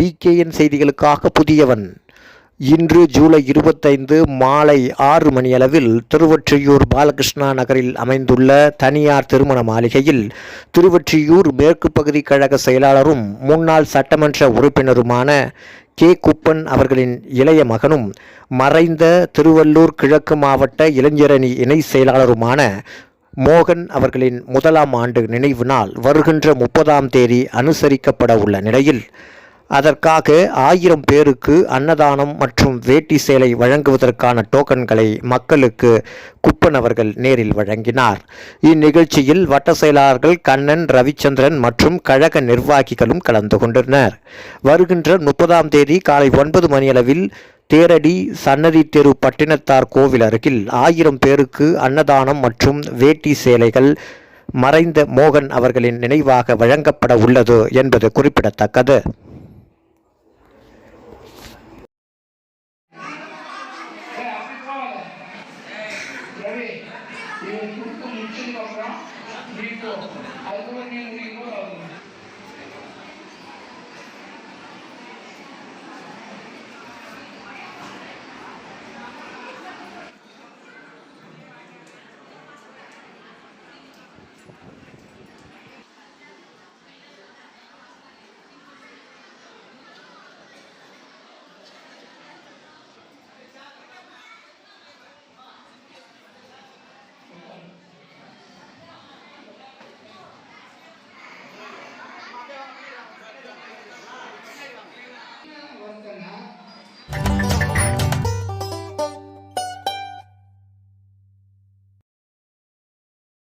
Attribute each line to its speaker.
Speaker 1: TKN செய்திகளுக்காக புதியவன். இன்று ஜூலை இருபத்தைந்து மாலை ஆறு மணியளவில் திருவொற்றியூர் பாலகிருஷ்ணா நகரில் அமைந்துள்ள தனியார் திருமண மாளிகையில் திருவொற்றியூர் மேற்கு பகுதி கழக செயலாளரும் முன்னாள் சட்டமன்ற உறுப்பினருமான கே. குப்பன் அவர்களின் இளைய மகனும் மறைந்த திருவள்ளூர் கிழக்கு மாவட்ட இளைஞரணி இணை செயலாளருமான மோகன் அவர்களின் முதலாம் ஆண்டு நினைவு நாள் வருகின்ற முப்பதாம் தேதி அனுசரிக்கப்பட உள்ள நிலையில் அதற்காக ஆயிரம் பேருக்கு அன்னதானம் மற்றும் வேட்டி சேலை வழங்குவதற்கான டோக்கன்களை மக்களுக்கு குப்பன் அவர்கள் நேரில் வழங்கினார். இந்நிகழ்ச்சியில் வட்ட செயலாளர்கள் கண்ணன் ரவிச்சந்திரன் மற்றும் கழக நிர்வாகிகளும் கலந்து கொண்டனர். வருகின்ற முப்பதாம் தேதி காலை ஒன்பது மணியளவில் தேரடி சன்னதி தெரு பட்டினத்தார் கோவில் அருகில் ஆயிரம் பேருக்கு அன்னதானம் மற்றும் வேட்டி சேலைகள் மறைந்த மோகன் அவர்களின் நினைவாக வழங்கப்பட உள்ளது என்பது குறிப்பிடத்தக்கது.
Speaker 2: రవి ఇవి కుడుకు ముంచుకోకుండా నీకు. అదుపు నేను నీకు